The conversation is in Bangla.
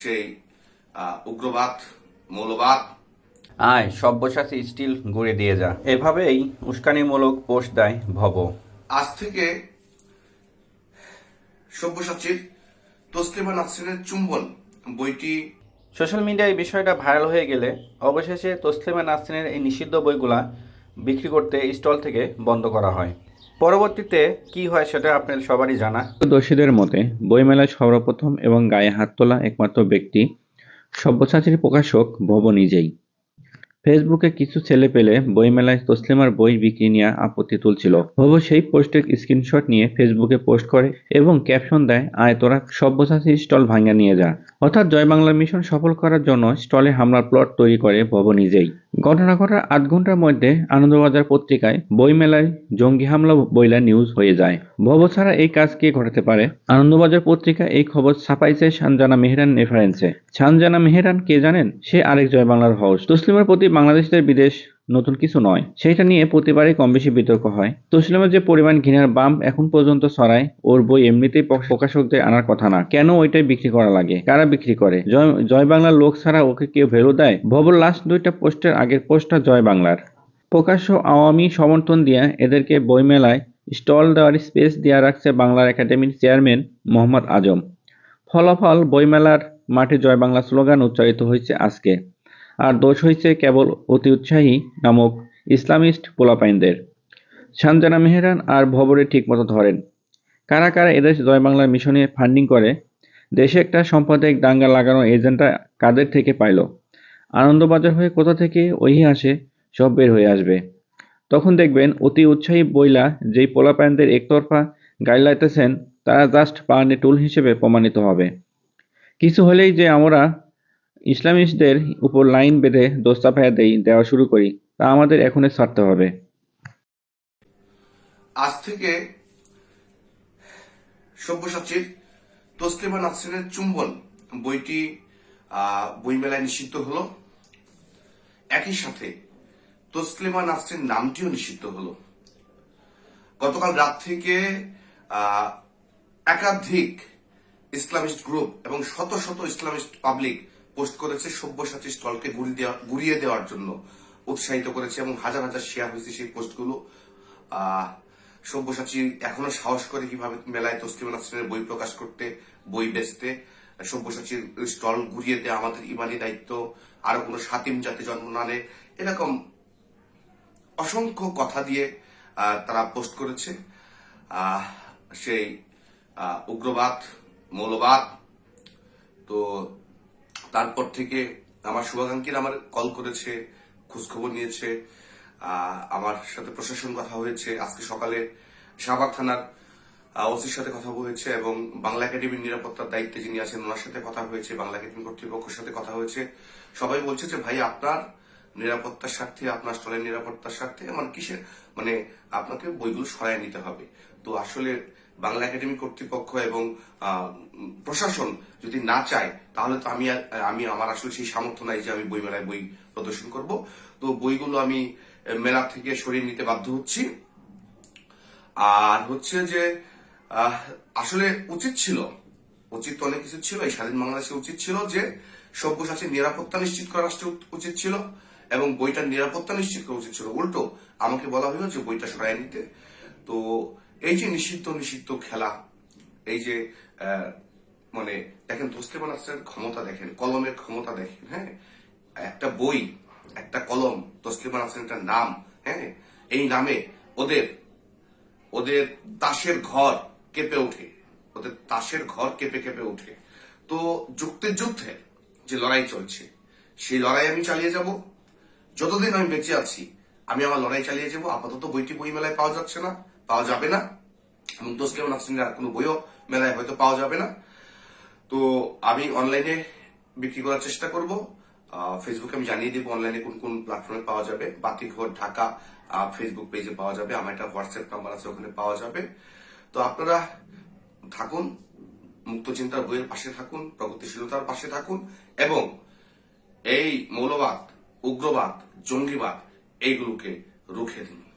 সেই উগ্রবাদ মৌলবাদ। আয় সব্যসাচী স্টিল গড়ে দিয়ে যা। এভাবেই উস্কানিমূলক পোস্ট দেয় ভব। আজ থেকে সব্যসাচীর তসলিমা নাসরিনের চুম্বন বইটি সোশ্যাল মিডিয়ায় বিষয়টা ভাইরাল হয়ে গেলে অবশেষে তসলিমা নাসরিনের এই নিষিদ্ধ বইগুলা বিক্রি করতে স্টল থেকে বন্ধ করা হয়। পরবর্তীতে কি হয় সেটা আপনাদের সবারই জানা। দোষীদের মতে বইমেলায় সর্বপ্রথম এবং গায়ে হাত তোলা একমাত্র ব্যক্তি সব্যসাচীর প্রকাশক ভব নিজেই। ফেসবুকে কিছু ছেলে পেলে বইমেলায় তসলিমার বই বিক্রি নিয়ে আপত্তি তুলছিল। ভব সেই পোস্টের স্ক্রিনশট নিয়ে ফেসবুকে পোস্ট করে এবং ক্যাপশন দেয়, আয় তোরা সব্যসাচী স্টল ভাঙা নিয়ে যা। অর্থাৎ জয় বাংলা মিশন সফল করার জন্য স্টলে হামলার প্লট তৈরি করে ভব নিজেই। ঘটনা ঘটার আধ ঘণ্টার মধ্যে আনন্দবাজার পত্রিকায় বইমেলায় জঙ্গি হামলা বইলা নিউজ হয়ে যায়। ভব ছাড়া এই কাজ কে ঘটাতে পারে? আনন্দবাজার পত্রিকা এই খবর ছাপাইছে সানজানা মেহরান রেফারেন্সে সানজানা মেহরান কে জানেন? সে আরেক জয় বাংলার হাউস তসলিমার প্রতি বাংলাদেশের বিদেশ নতুন কিছু নয়। সেইটা নিয়ে প্রতিবারই কম বেশি বিতর্ক হয়। তসলিমের যে পরিমাণ ঘৃণার বাম এখন পর্যন্ত ছড়ায়, ওর বই এমনিতেই প্রকাশকদের আনার কথা না। কেন ওইটাই বিক্রি করা লাগে? কারা বিক্রি করে? জয় জয় বাংলার লোক ছাড়া ওকে কেউ ভ্যালু দেয়? ভবর লাস্ট দুইটা পোস্টের আগের পোস্টটা জয় বাংলার। প্রকাশ্য আওয়ামী সমর্থন দিয়ে এদেরকে বইমেলায় স্টল দেওয়ার স্পেস দেওয়া রাখছে বাংলার একাডেমির চেয়ারম্যান মোহাম্মদ আজম। ফলাফল বইমেলার মাঠে জয় বাংলা স্লোগান উচ্চারিত হয়েছে আজকে। আর দোষ হয়েছে কেবল অতি উৎসাহী নামক ইসলামিস্ট পোলাপাইনদের। সানজানা মেহরান আর ভবরে ঠিকমতো ধরেন। কারা কারা এদেশ জয় বাংলার মিশনে ফান্ডিং করে, দেশে একটা সাম্প্রদায়িক দাঙ্গা লাগানোর এজেন্টটা কাদের থেকে পাইল? আনন্দবাজার হয়ে কোথা থেকে ওই আসে, সব বের হয়ে আসবে। তখন দেখবেন অতি উৎসাহী বইলা যেই পোলাপাইনদের একতরফা গাইলাইতেছেন তারা জাস্ট পানি টুল হিসেবে প্রমাণিত হবে। কিছু হলেই যে আমরা ইসলামিস্টদের উপর লাইন বেঁধে দোস্তা ফায়া দেই দেওয়া শুরু করি, তা আমাদের এখনই ছাড়তে হবে। আজ থেকে সব্যসাচীর তসলিমা নাসরিনের চুম্বন বইটি বইমেলায় নিষিদ্ধ হলো। একই সাথে তসলিমা নাসরিন নামটিও নিষিদ্ধ হলো। গতকাল রাত থেকে একাধিক ইসলামিস্ট গ্রুপ এবং শত শত ইসলামিস্ট পাবলিক পোস্ট করেছে সব্যসাচী স্টলকে দেওয়া গুড়িয়ে দেওয়ার জন্য উৎসাহিত করেছে এবং হাজার হাজার শেয়ার হয়েছে সেই পোস্টগুলো। সব্যসাচী এখনও সাহস করে কীভাবে মেলায় তসলিমা নাসরিনের বই প্রকাশ করতে, বই বেচতে। সব্যসাচীর স্টল ঘুরিয়ে দেওয়া আমাদের ইমানি দায়িত্ব। আরও কোনো সাতিম জাতি জন্ম না নেয়। এরকম অসংখ্য কথা দিয়ে তারা পোস্ট করেছে। সেই উগ্রবাদ, মৌলবাদ। তো তারপর থেকে আমার শুভাকাঙ্ক্ষীর আমার কল করেছে, খোঁজখবর নিয়েছে আমার সাথে প্রশাসন কথা হয়েছে, আজকে সকালে শাহবাগ থানার ওসির সাথে কথা হয়েছে এবং বাংলা একাডেমির নিরাপত্তার দায়িত্বে যিনি আছেন, ওনার সাথে কথা হয়েছে, বাংলা একাডেমি কর্তৃপক্ষের সাথে কথা হয়েছে। সবাই বলছে যে, ভাই, আপনার নিরাপত্তার স্বার্থে, আপনার স্টলের নিরাপত্তার স্বার্থে আমার কিসের মানে আপনাকে বইগুলো সরায় নিতে হবে। তো আসলে বাংলা একাডেমি কর্তৃপক্ষ এবং প্রশাসন যদি না চায়, তাহলে তো আমি আমি, আমার আসলে সেই সামর্থ্য নাই যে আমি বই মেলায় বই প্রদর্শন করব। তো বইগুলো আমি মেলা থেকে সরিয়ে নিতে বাধ্য হচ্ছি। আর হচ্ছে যে আসলে উচিত ছিল, উচিত তো অনেক কিছু ছিল, এই স্বাধীন বাংলাদেশে উচিত ছিল যে সব্যসাচীর নিরাপত্তা নিশ্চিত করা উচিত ছিল। এবং বইটার নিরাপত্তা নিশ্চিত করা উচিত ছিল। উল্টো, আমাকে বলা হলো যে বইটা সরাই নিতে। তো এই যে নিষিদ্ধ নিষিদ্ধ খেলা, এই যে মানে দেখেন তসলিমা নাসরিনের ক্ষমতা দেখেন, কলমের ক্ষমতা দেখেন হ্যাঁ? একটা বই, একটা কলম তসলিমা নাসরিন একটা নাম হ্যাঁ? এই নামে ওদের ওদের তাসের ঘর কেঁপে ওঠে। ওদের তাসের ঘর কেঁপে কেঁপে ওঠে। তো যুক্তির যুদ্ধে যে লড়াই চলছে, সেই লড়াই আমি চালিয়ে যাব। যতদিন আমি বেঁচে আছি, আমি আমার লড়াই চালিয়ে যাব, আপাতত বইটি বই মেলায় পাওয়া যাচ্ছে না, পাওয়া যাবে না। এবং তসলিম নাসরিনের আর কোনো বইও মেলায় হয়তো পাওয়া যাবে না। তো আমি অনলাইনে বিক্রি করার চেষ্টা করব। ফেসবুকে আমি জানিয়ে দেবো অনলাইনে কোন কোন প্ল্যাটফর্মে পাওয়া যাবে। বাতিঘর ঢাকা ফেসবুক পেজে পাওয়া যাবে। আমার একটা হোয়াটসঅ্যাপ নাম্বার আছে, ওখানে পাওয়া যাবে। তো আপনারা থাকুন, মুক্ত চিন্তার বইয়ের পাশে থাকুন, প্রগতিশীলতার পাশে থাকুন, এবং এই মৌলবাদ উগ্রবাদ জঙ্গিবাদ এইগুলোকে রুখে দিন।